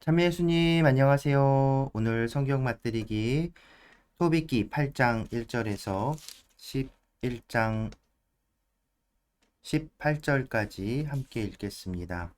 참여 예수님 안녕하세요. 오늘 성경 맛들이기 토비기 8장 1절에서 11장 18절까지 함께 읽겠습니다.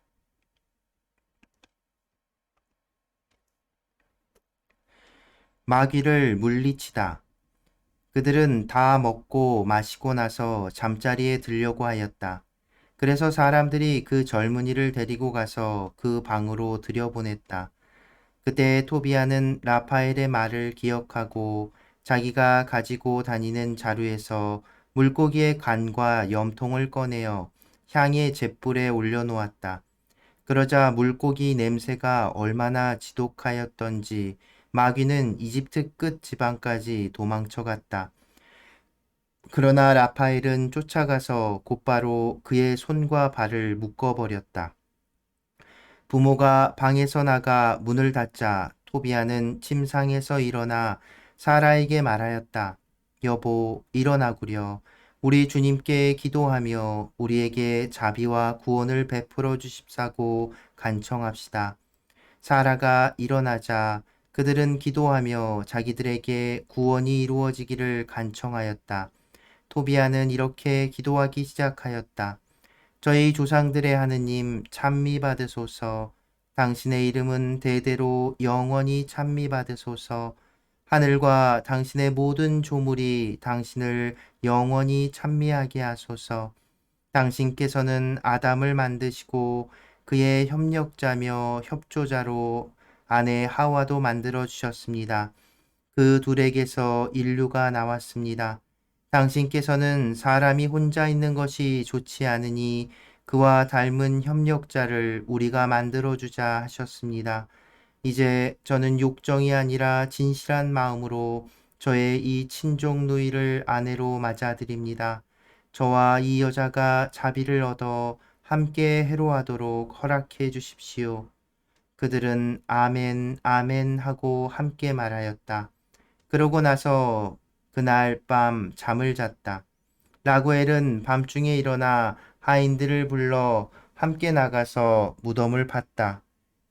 마귀를 물리치다. 그들은 다 먹고 마시고 나서 잠자리에 들려고 하였다. 그래서 사람들이 그 젊은이를 데리고 가서 그 방으로 들여보냈다. 그때 토비아는 라파엘의 말을 기억하고 자기가 가지고 다니는 자루에서 물고기의 간과 염통을 꺼내어 향의 잿불에 올려놓았다. 그러자 물고기 냄새가 얼마나 지독하였던지 마귀는 이집트 끝 지방까지 도망쳐 갔다. 그러나 라파엘은 쫓아가서 곧바로 그의 손과 발을 묶어버렸다. 부모가 방에서 나가 문을 닫자 토비아는 침상에서 일어나 사라에게 말하였다. 여보, 일어나구려. 우리 주님께 기도하며 우리에게 자비와 구원을 베풀어 주십사고 간청합시다. 사라가 일어나자 그들은 기도하며 자기들에게 구원이 이루어지기를 간청하였다. 토비아는 이렇게 기도하기 시작하였다. 저희 조상들의 하느님 찬미 받으소서. 당신의 이름은 대대로 영원히 찬미 받으소서. 하늘과 당신의 모든 조물이 당신을 영원히 찬미하게 하소서. 당신께서는 아담을 만드시고 그의 협력자며 협조자로 아내 하와도 만들어 주셨습니다. 그 둘에게서 인류가 나왔습니다. 당신께서는 사람이 혼자 있는 것이 좋지 않으니 그와 닮은 협력자를 우리가 만들어 주자 하셨습니다. 이제 저는 욕정이 아니라 진실한 마음으로 저의 이 친족 누이를 아내로 맞아드립니다. 저와 이 여자가 자비를 얻어 함께 해로하도록 허락해 주십시오. 그들은 아멘, 아멘 하고 함께 말하였다. 그러고 나서 그날 밤 잠을 잤다. 라구엘은 밤중에 일어나 하인들을 불러 함께 나가서 무덤을 팠다.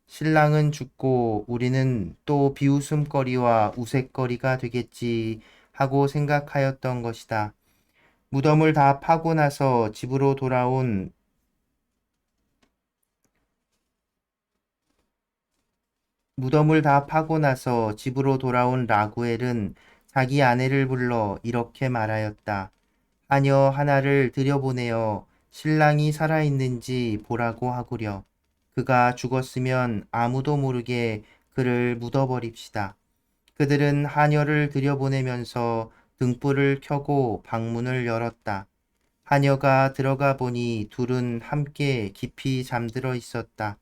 신랑은 죽고 우리는 또 비웃음거리와 우윳거리가 되겠지 하고 생각하였던 것이다. 무덤을 다 파고 나서 집으로 돌아온 무덤을 다 파고 나서 집으로 돌아온 라구엘은 자기 아내를 불러 이렇게 말하였다. 하녀 하나를 들여보내어 신랑이 살아있는지 보라고 하구려. 그가 죽었으면 아무도 모르게 그를 묻어버립시다. 그들은 하녀를 들여보내면서 등불을 켜고 방문을 열었다. 하녀가 들어가 보니 둘은 함께 깊이 잠들어 있었다.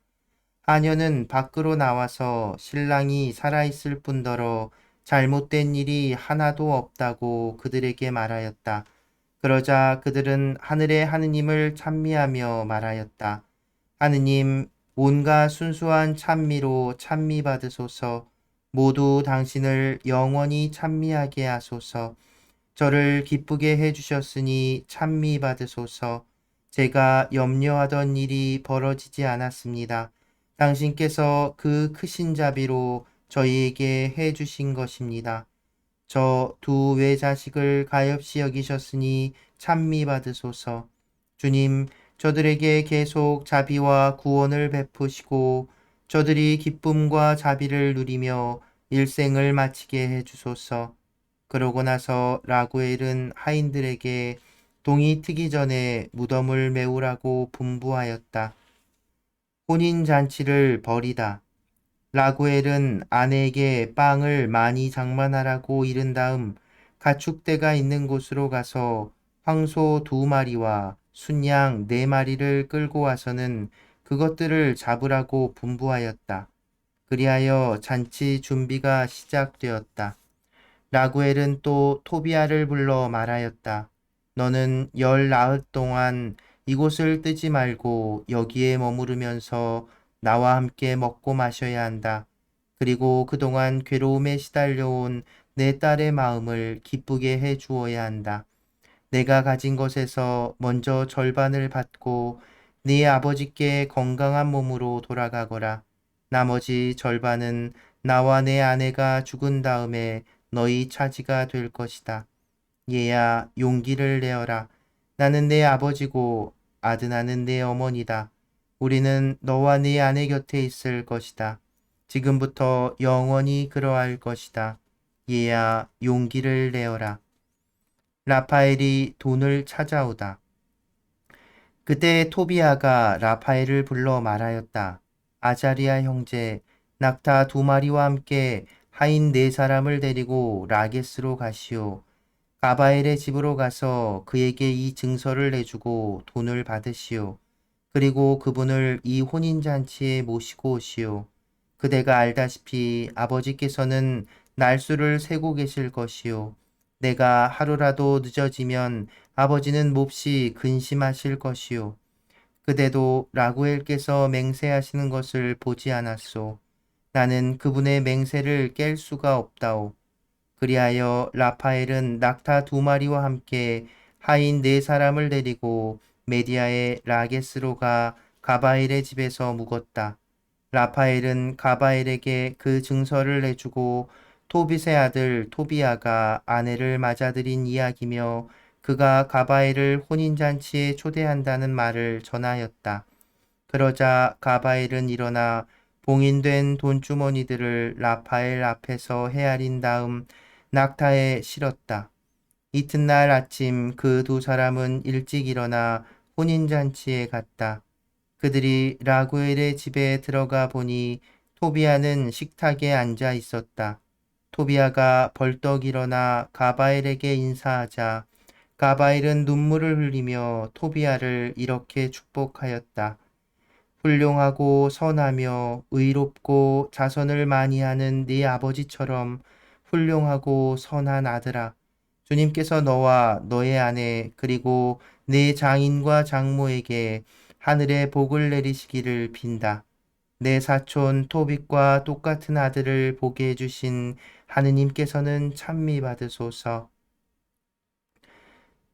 하녀는 밖으로 나와서 신랑이 살아있을 뿐더러 잘못된 일이 하나도 없다고 그들에게 말하였다. 그러자 그들은 하늘의 하느님을 찬미하며 말하였다. 하느님, 온갖 순수한 찬미로 찬미 받으소서. 모두 당신을 영원히 찬미하게 하소서. 저를 기쁘게 해주셨으니 찬미 받으소서. 제가 염려하던 일이 벌어지지 않았습니다. 당신께서 그 크신 자비로 저희에게 해 주신 것입니다. 저 두 외자식을 가엾이 여기셨으니 찬미 받으소서. 주님, 저들에게 계속 자비와 구원을 베푸시고 저들이 기쁨과 자비를 누리며 일생을 마치게 해 주소서. 그러고 나서 라구엘은 하인들에게 동이 트기 전에 무덤을 메우라고 분부하였다. 혼인 잔치를 벌이다. 라구엘은 아내에게 빵을 많이 장만하라고 이른 다음 가축대가 있는 곳으로 가서 황소 두 마리와 순양 네 마리를 끌고 와서는 그것들을 잡으라고 분부하였다. 그리하여 잔치 준비가 시작되었다. 라구엘은 또 토비아를 불러 말하였다. 너는 열 나흘 동안 이곳을 뜨지 말고 여기에 머무르면서 나와 함께 먹고 마셔야 한다. 그리고 그동안 괴로움에 시달려온 내 딸의 마음을 기쁘게 해 주어야 한다. 내가 가진 것에서 먼저 절반을 받고 네 아버지께 건강한 몸으로 돌아가거라. 나머지 절반은 나와 내 아내가 죽은 다음에 너희 차지가 될 것이다. 얘야 용기를 내어라. 나는 내 아버지고 아드나는 내 어머니다. 우리는 너와 네 아내 곁에 있을 것이다. 지금부터 영원히 그러할 것이다. 얘야 용기를 내어라. 라파엘이 돈을 찾아오다. 그때 토비아가 라파엘을 불러 말하였다. 아자리아 형제, 낙타 두 마리와 함께 하인 네 사람을 데리고 라게스로 가시오. 가바엘의 집으로 가서 그에게 이 증서를 내주고 돈을 받으시오. 그리고 그분을 이 혼인잔치에 모시고 오시오. 그대가 알다시피 아버지께서는 날수를 세고 계실 것이오. 내가 하루라도 늦어지면 아버지는 몹시 근심하실 것이오. 그대도 라구엘께서 맹세하시는 것을 보지 않았소. 나는 그분의 맹세를 깰 수가 없다오. 그리하여 라파엘은 낙타 두 마리와 함께 하인 네 사람을 데리고 메디아의 라게스로 가 가바엘의 집에서 묵었다. 라파엘은 가바엘에게 그 증서를 내주고 토빗의 아들 토비아가 아내를 맞아들인 이야기며 그가 가바엘을 혼인잔치에 초대한다는 말을 전하였다. 그러자 가바엘은 일어나 봉인된 돈주머니들을 라파엘 앞에서 헤아린 다음 낙타에 실었다. 이튿날 아침 그 두 사람은 일찍 일어나 혼인잔치에 갔다. 그들이 라구엘의 집에 들어가 보니 토비아는 식탁에 앉아 있었다. 토비아가 벌떡 일어나 가바엘에게 인사하자 가바엘은 눈물을 흘리며 토비아를 이렇게 축복하였다. 훌륭하고 선하며 의롭고 자선을 많이 하는 네 아버지처럼 훌륭하고 선한 아들아. 주님께서 너와 너의 아내 그리고 네 장인과 장모에게 하늘의 복을 내리시기를 빈다. 내 사촌 토빗과 똑같은 아들을 보게 해주신 하느님께서는 찬미 받으소서.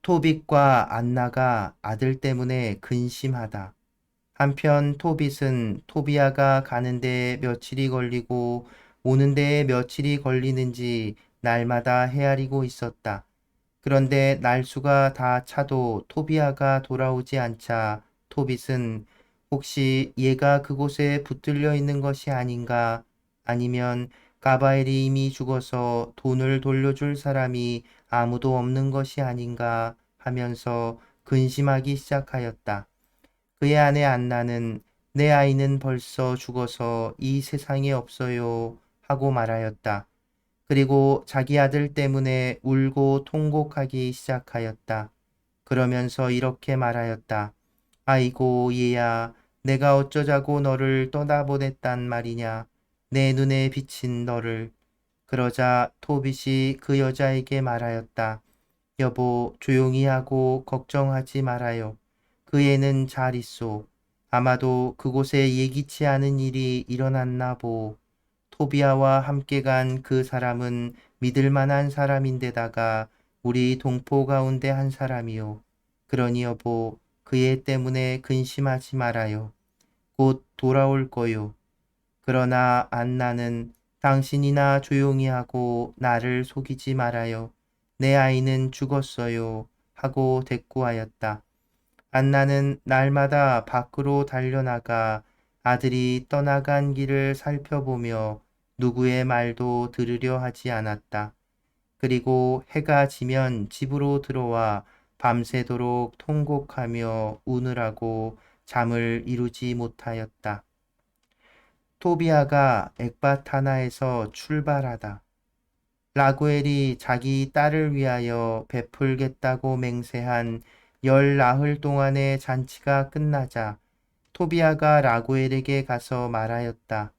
토빗과 안나가 아들 때문에 근심하다. 한편 토빗은 토비아가 가는데 며칠이 걸리고 오는데 며칠이 걸리는지 날마다 헤아리고 있었다. 그런데 날수가 다 차도 토비아가 돌아오지 않자 토빗은 혹시 얘가 그곳에 붙들려 있는 것이 아닌가 아니면 가바엘이 이미 죽어서 돈을 돌려줄 사람이 아무도 없는 것이 아닌가 하면서 근심하기 시작하였다. 그의 아내 안나는 내 아이는 벌써 죽어서 이 세상에 없어요 하고 말하였다. 그리고 자기 아들 때문에 울고 통곡하기 시작하였다. 그러면서 이렇게 말하였다. 아이고 얘야 내가 어쩌자고 너를 떠나보냈단 말이냐. 내 눈에 비친 너를. 그러자 토빗이 그 여자에게 말하였다. 여보 조용히 하고 걱정하지 말아요. 그 애는 잘 있소. 아마도 그곳에 예기치 않은 일이 일어났나 보. 토비아와 함께 간 그 사람은 믿을 만한 사람인데다가 우리 동포 가운데 한 사람이요. 그러니 여보, 그애 때문에 근심하지 말아요. 곧 돌아올 거요. 그러나 안나는 당신이나 조용히 하고 나를 속이지 말아요. 내 아이는 죽었어요. 하고 대꾸하였다. 안나는 날마다 밖으로 달려나가 아들이 떠나간 길을 살펴보며 누구의 말도 들으려 하지 않았다. 그리고 해가 지면 집으로 들어와 밤새도록 통곡하며 우느라고 잠을 이루지 못하였다. 토비아가 엑바타나에서 출발하다. 라구엘이 자기 딸을 위하여 베풀겠다고 맹세한 열 나흘 동안의 잔치가 끝나자 토비아가 라구엘에게 가서 말하였다.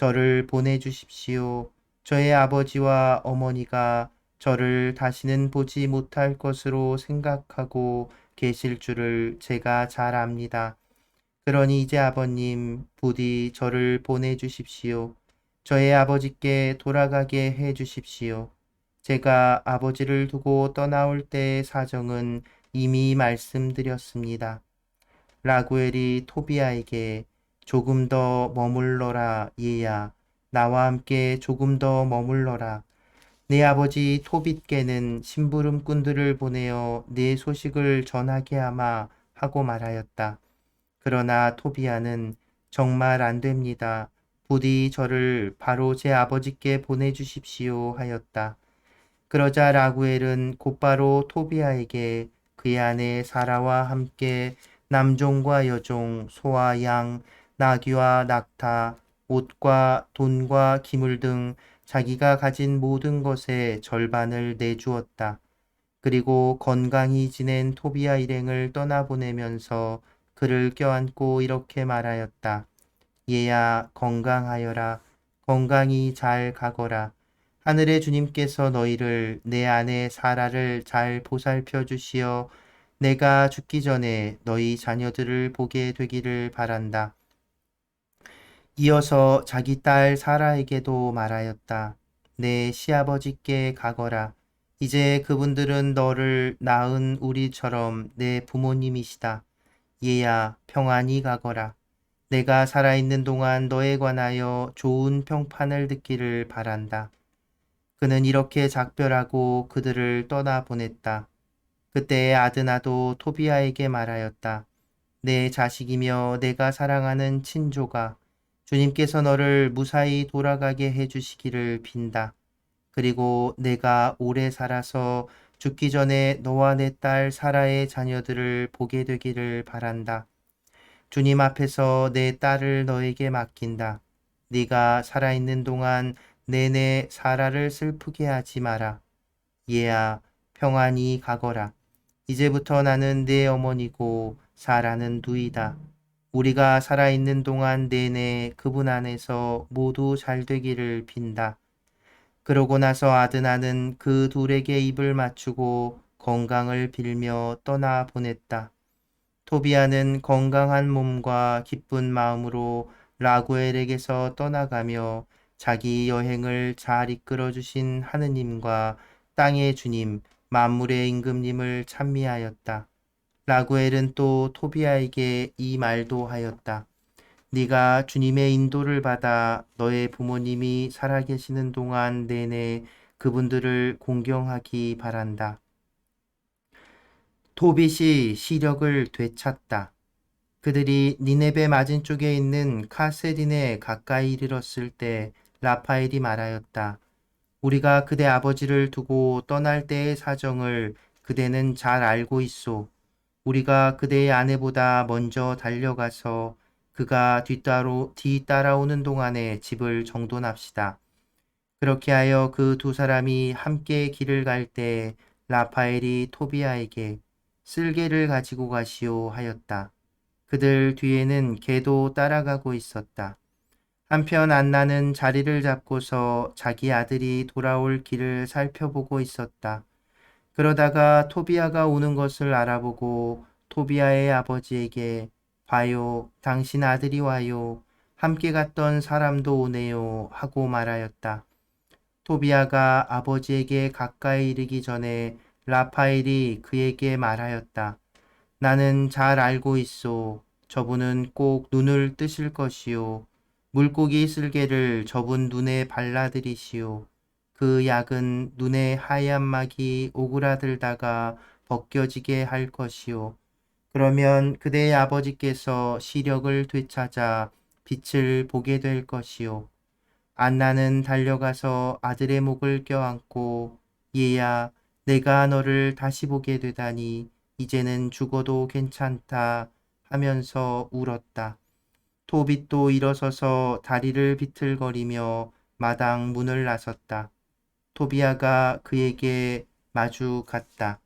저를 보내주십시오. 저의 아버지와 어머니가 저를 다시는 보지 못할 것으로 생각하고 계실 줄을 제가 잘 압니다. 그러니 이제 아버님 부디 저를 보내주십시오. 저의 아버지께 돌아가게 해 주십시오. 제가 아버지를 두고 떠나올 때의 사정은 이미 말씀드렸습니다. 라구엘이 토비아에게 조금 더 머물러라 얘야 나와 함께 조금 더 머물러라 내 아버지 토빗께는 심부름꾼들을 보내어 내 소식을 전하게 하마 하고 말하였다. 그러나 토비아는 정말 안 됩니다. 부디 저를 바로 제 아버지께 보내주십시오 하였다. 그러자 라구엘은 곧바로 토비아에게 그의 아내 사라와 함께 남종과 여종, 소와 양, 나귀와 낙타, 옷과 돈과 기물 등 자기가 가진 모든 것의 절반을 내주었다. 그리고 건강히 지낸 토비아 일행을 떠나보내면서 그를 껴안고 이렇게 말하였다. 얘야 건강하여라. 건강히 잘 가거라. 하늘의 주님께서 너희를 내 아내 사라를 잘 보살펴 주시어 내가 죽기 전에 너희 자녀들을 보게 되기를 바란다. 이어서 자기 딸 사라에게도 말하였다. 내 시아버지께 가거라. 이제 그분들은 너를 낳은 우리처럼 내 부모님이시다. 얘야 평안히 가거라. 내가 살아있는 동안 너에 관하여 좋은 평판을 듣기를 바란다. 그는 이렇게 작별하고 그들을 떠나 보냈다. 그때 아드나도 토비아에게 말하였다. 내 자식이며 내가 사랑하는 친조가 주님께서 너를 무사히 돌아가게 해주시기를 빈다. 그리고 내가 오래 살아서 죽기 전에 너와 내 딸 사라의 자녀들을 보게 되기를 바란다. 주님 앞에서 내 딸을 너에게 맡긴다. 네가 살아있는 동안 내내 사라를 슬프게 하지 마라. 얘야, 평안히 가거라. 이제부터 나는 내 어머니고 사라는 누이다. 우리가 살아있는 동안 내내 그분 안에서 모두 잘 되기를 빈다. 그러고 나서 아드나는 그 둘에게 입을 맞추고 건강을 빌며 떠나 보냈다. 토비아는 건강한 몸과 기쁜 마음으로 라구엘에게서 떠나가며 자기 여행을 잘 이끌어 주신 하느님과 땅의 주님, 만물의 임금님을 찬미하였다. 라구엘은 또 토비아에게 이 말도 하였다. 네가 주님의 인도를 받아 너의 부모님이 살아계시는 동안 내내 그분들을 공경하기 바란다. 토빗이 시력을 되찾다. 그들이 니네베 맞은 쪽에 있는 카세린에 가까이 이르렀을 때 라파엘이 말하였다. 우리가 그대 아버지를 두고 떠날 때의 사정을 그대는 잘 알고 있소. 우리가 그대의 아내보다 먼저 달려가서 그가 뒤따로 뒤따라오는 동안에 집을 정돈합시다. 그렇게 하여 그 두 사람이 함께 길을 갈 때 라파엘이 토비아에게 쓸개를 가지고 가시오 하였다. 그들 뒤에는 개도 따라가고 있었다. 한편 안나는 자리를 잡고서 자기 아들이 돌아올 길을 살펴보고 있었다. 그러다가 토비아가 오는 것을 알아보고 토비아의 아버지에게 봐요, 당신 아들이 와요. 함께 갔던 사람도 오네요. 하고 말하였다. 토비아가 아버지에게 가까이 이르기 전에 라파엘이 그에게 말하였다. 나는 잘 알고 있소. 저분은 꼭 눈을 뜨실 것이요. 물고기 쓸개를 저분 눈에 발라드리시오. 그 약은 눈에 하얀 막이 오그라들다가 벗겨지게 할 것이요. 그러면 그대의 아버지께서 시력을 되찾아 빛을 보게 될 것이요. 안나는 달려가서 아들의 목을 껴안고 얘야 내가 너를 다시 보게 되다니 이제는 죽어도 괜찮다 하면서 울었다. 토빗도 일어서서 다리를 비틀거리며 마당 문을 나섰다. 토비아가 그에게 마주 갔다.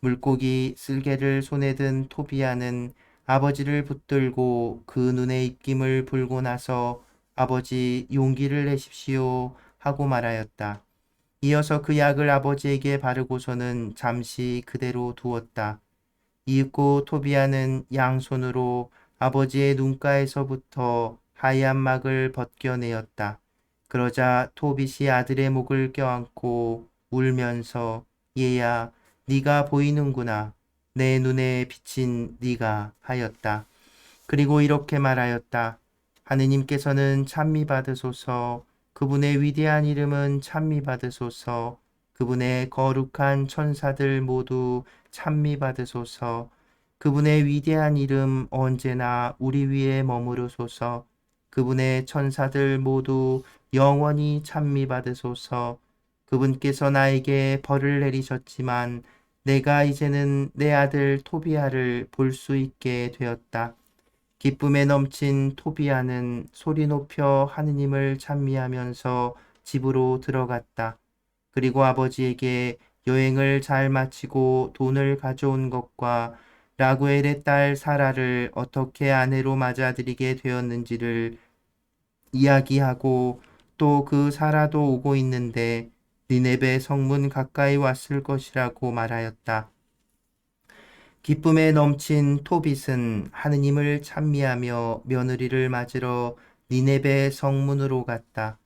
물고기 쓸개를 손에 든 토비아는 아버지를 붙들고 그 눈에 입김을 불고 나서 아버지 용기를 내십시오 하고 말하였다. 이어서 그 약을 아버지에게 바르고서는 잠시 그대로 두었다. 이윽고 토비아는 양손으로 아버지의 눈가에서부터 하얀 막을 벗겨내었다. 그러자 토빗이 아들의 목을 껴안고 울면서 얘야 네가 보이는구나. 내 눈에 비친 네가 하였다. 그리고 이렇게 말하였다. 하느님께서는 찬미 받으소서. 그분의 위대한 이름은 찬미 받으소서. 그분의 거룩한 천사들 모두 찬미 받으소서. 그분의 위대한 이름 언제나 우리 위에 머무르소서 그분의 천사들 모두 영원히 찬미 받으소서 그분께서 나에게 벌을 내리셨지만 내가 이제는 내 아들 토비아를 볼 수 있게 되었다. 기쁨에 넘친 토비아는 소리 높여 하느님을 찬미하면서 집으로 들어갔다. 그리고 아버지에게 여행을 잘 마치고 돈을 가져온 것과 라구엘의 딸 사라를 어떻게 아내로 맞아들이게 되었는지를 이야기하고 또 그 사라도 오고 있는데 니네베 성문 가까이 왔을 것이라고 말하였다. 기쁨에 넘친 토빗은 하느님을 찬미하며 며느리를 맞으러 니네베 성문으로 갔다.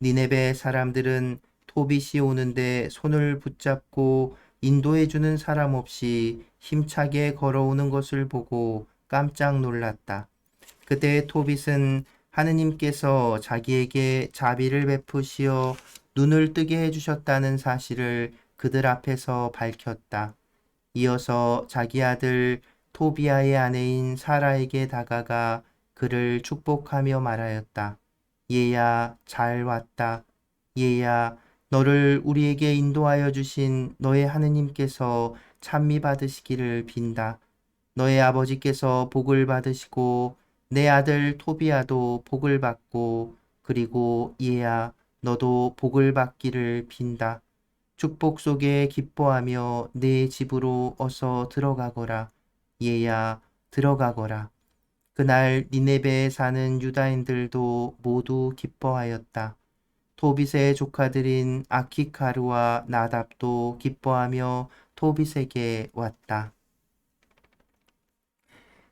니네베 사람들은 토빗이 오는데 손을 붙잡고 인도해주는 사람 없이 힘차게 걸어오는 것을 보고 깜짝 놀랐다. 그때 토빗은 하느님께서 자기에게 자비를 베푸시어 눈을 뜨게 해주셨다는 사실을 그들 앞에서 밝혔다. 이어서 자기 아들 토비아의 아내인 사라에게 다가가 그를 축복하며 말하였다. 얘야, 잘 왔다. 얘야, 너를 우리에게 인도하여 주신 너의 하느님께서 찬미 받으시기를 빈다. 너의 아버지께서 복을 받으시고 내 아들 토비아도 복을 받고 그리고 얘야, 너도 복을 받기를 빈다. 축복 속에 기뻐하며 내 집으로 어서 들어가거라. 얘야, 들어가거라. 그날 니네베에 사는 유다인들도 모두 기뻐하였다. 토빗의 조카들인 아키카르와 나답도 기뻐하며 토빗에게 왔다.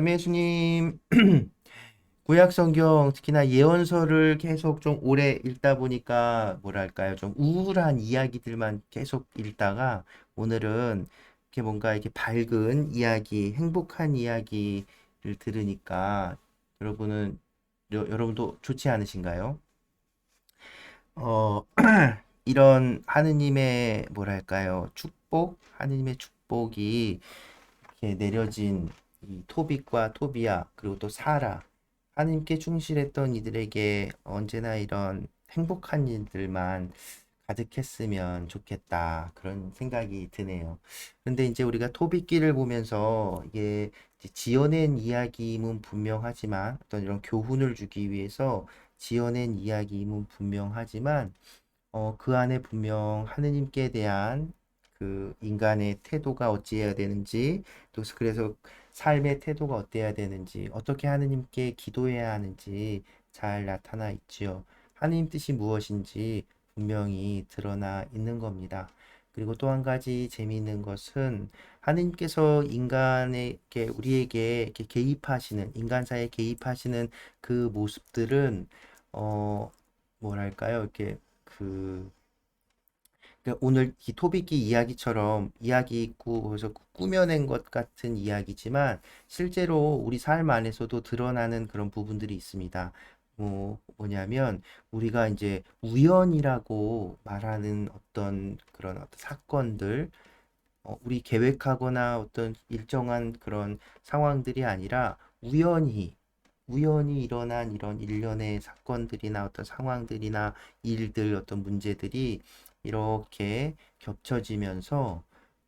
참 예수님, 구약 성경 특히나 예언서를 계속 좀 오래 읽다 보니까 뭐랄까요? 좀 우울한 이야기들만 계속 읽다가 오늘은 이렇게 뭔가 이렇게 밝은 이야기, 행복한 이야기를 들으니까 여러분은 여, 여러분도 좋지 않으신가요? 어, 이런 하느님의 뭐랄까요? 축복, 하느님의 축복이 이렇게 내려진 이 토빗과 토비아 그리고 또 사라 하나님께 충실했던 이들에게 언제나 이런 행복한 일들만 가득했으면 좋겠다. 그런 생각이 드네요. 그런데 이제 우리가 토빗기를 보면서 이게 지어낸 이야기임은 분명하지만 어떤 이런 교훈을 주기 위해서 지어낸 이야기임은 분명하지만 어, 그 안에 분명 하느님께 대한 그 인간의 태도가 어찌해야 되는지 또 그래서 삶의 태도가 어때야 되는지 어떻게 하느님께 기도해야 하는지 잘 나타나 있지요. 하느님 뜻이 무엇인지 분명히 드러나 있는 겁니다. 그리고 또 한 가지 재미있는 것은 하느님께서 인간에게 우리에게 이렇게 개입하시는 인간사에 개입하시는 그 모습들은 어 뭐랄까요 이렇게 그 그러니까 오늘 이 토비기 이야기처럼 이야기 있고 그래서 꾸며낸 것 같은 이야기지만 실제로 우리 삶 안에서도 드러나는 그런 부분들이 있습니다. 뭐 뭐냐면 우리가 이제 우연이라고 말하는 어떤 그런 어떤 사건들 어, 우리 계획하거나 어떤 일정한 그런 상황들이 아니라 우연히 우연히 일어난 이런 일련의 사건들이나 어떤 상황들이나 일들 어떤 문제들이 이렇게 겹쳐지면서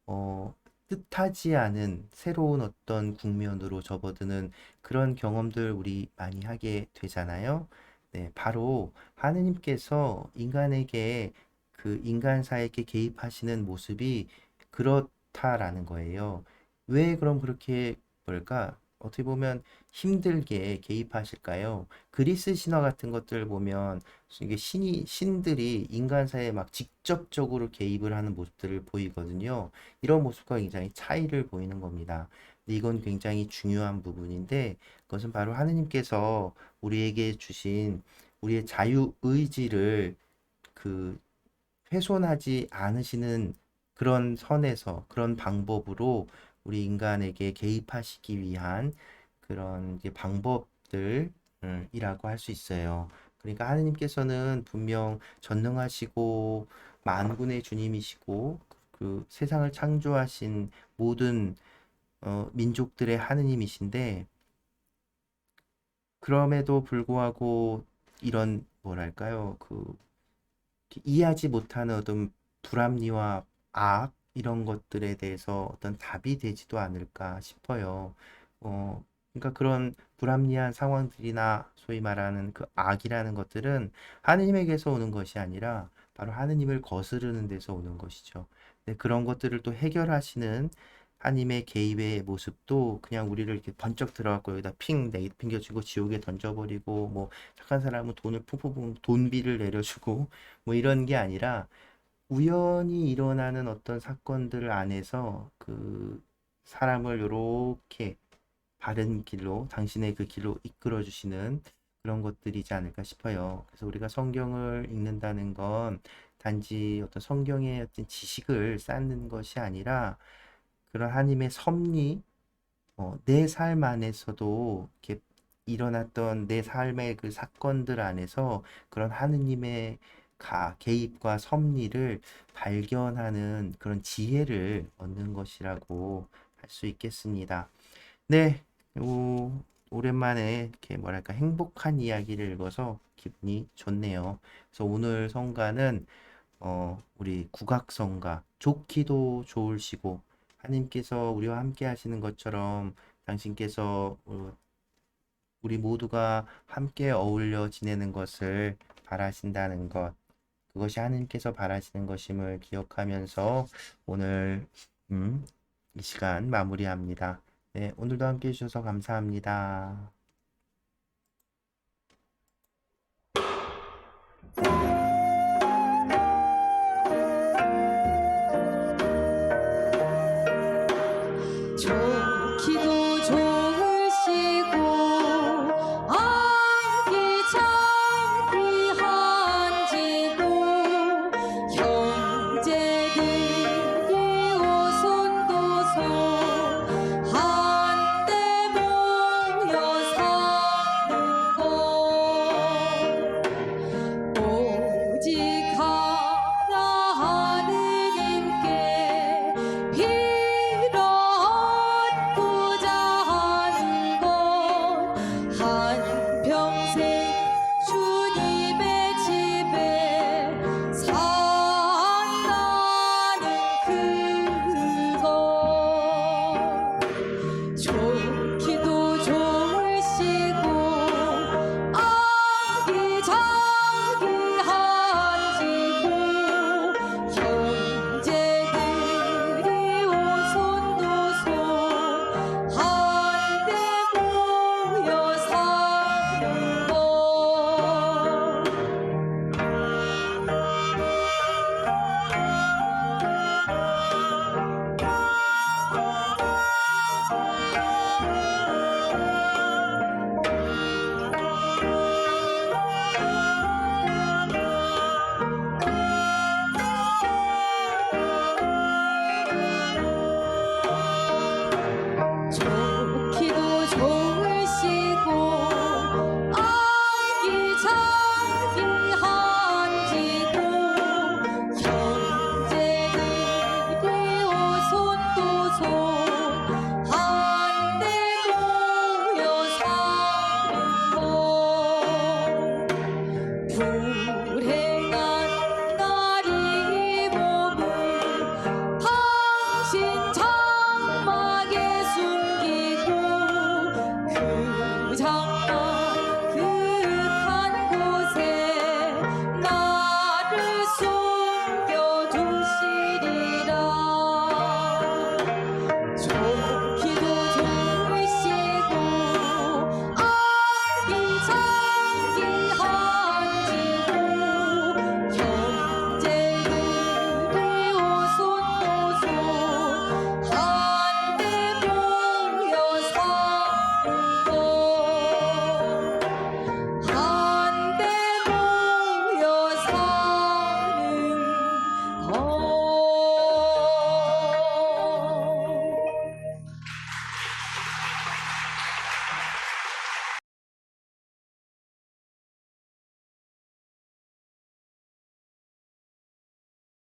어, 뜻하지 않은 새로운 어떤 국면으로 접어드는 그런 경험들 우리 많이 하게 되잖아요. 네, 바로 하느님께서 인간에게 그 인간사에게 개입하시는 모습이 그렇다라는 거예요. 왜 그럼 그렇게 뭘까? 어떻게 보면 힘들게 개입하실까요? 그리스 신화 같은 것들 보면 이게 신이 신들이 인간사에 막 직접적으로 개입을 하는 모습들을 보이거든요. 이런 모습과 굉장히 차이를 보이는 겁니다. 이건 굉장히 중요한 부분인데 그것은 바로 하느님께서 우리에게 주신 우리의 자유 의지를 그 훼손하지 않으시는 그런 선에서 그런 방법으로 우리 인간에게 개입하시기 위한 그런 방법들이라고 할 수 있어요. 그러니까 하느님께서는 분명 전능하시고 만군의 주님이시고 그 세상을 창조하신 모든 어, 민족들의 하느님이신데 그럼에도 불구하고 이런 뭐랄까요 그 이해하지 못하는 어떤 불합리와 악 이런 것들에 대해서 어떤 답이 되지도 않을까 싶어요. 어, 그러니까 그런 불합리한 상황들이나 소위 말하는 그 악이라는 것들은 하느님에게서 오는 것이 아니라 바로 하느님을 거스르는 데서 오는 것이죠. 근데 그런 것들을 또 해결하시는 하나님의 개입의 모습도 그냥 우리를 이렇게 번쩍 들어갖고 여기다 핑 내팽겨주고 지옥에 던져버리고 뭐 착한 사람은 돈을 푹푹 돈비를 내려주고 뭐 이런 게 아니라 우연히 일어나는 어떤 사건들 안에서 그 사람을 요렇게 바른 길로 당신의 그 길로 이끌어 주시는 그런 것들이지 않을까 싶어요. 그래서 우리가 성경을 읽는다는 건 단지 어떤 성경의 어떤 지식을 쌓는 것이 아니라 그런 하나님의 섭리, 어, 내 삶 안에서도 이렇게 일어났던 내 삶의 그 사건들 안에서 그런 하느님의 가, 개입과 섭리를 발견하는 그런 지혜를 얻는 것이라고 할 수 있겠습니다. 네, 오, 오랜만에 이렇게 뭐랄까 행복한 이야기를 읽어서 기분이 좋네요. 그래서 오늘 성가는 어, 우리 국악성가 좋기도 좋으시고 하나님께서 우리와 함께 하시는 것처럼 당신께서 어, 우리 모두가 함께 어울려 지내는 것을 바라신다는 것 그것이 하나님께서 바라시는 것임을 기억하면서 오늘 음, 이 시간 마무리합니다. 네, 오늘도 함께 해주셔서 감사합니다.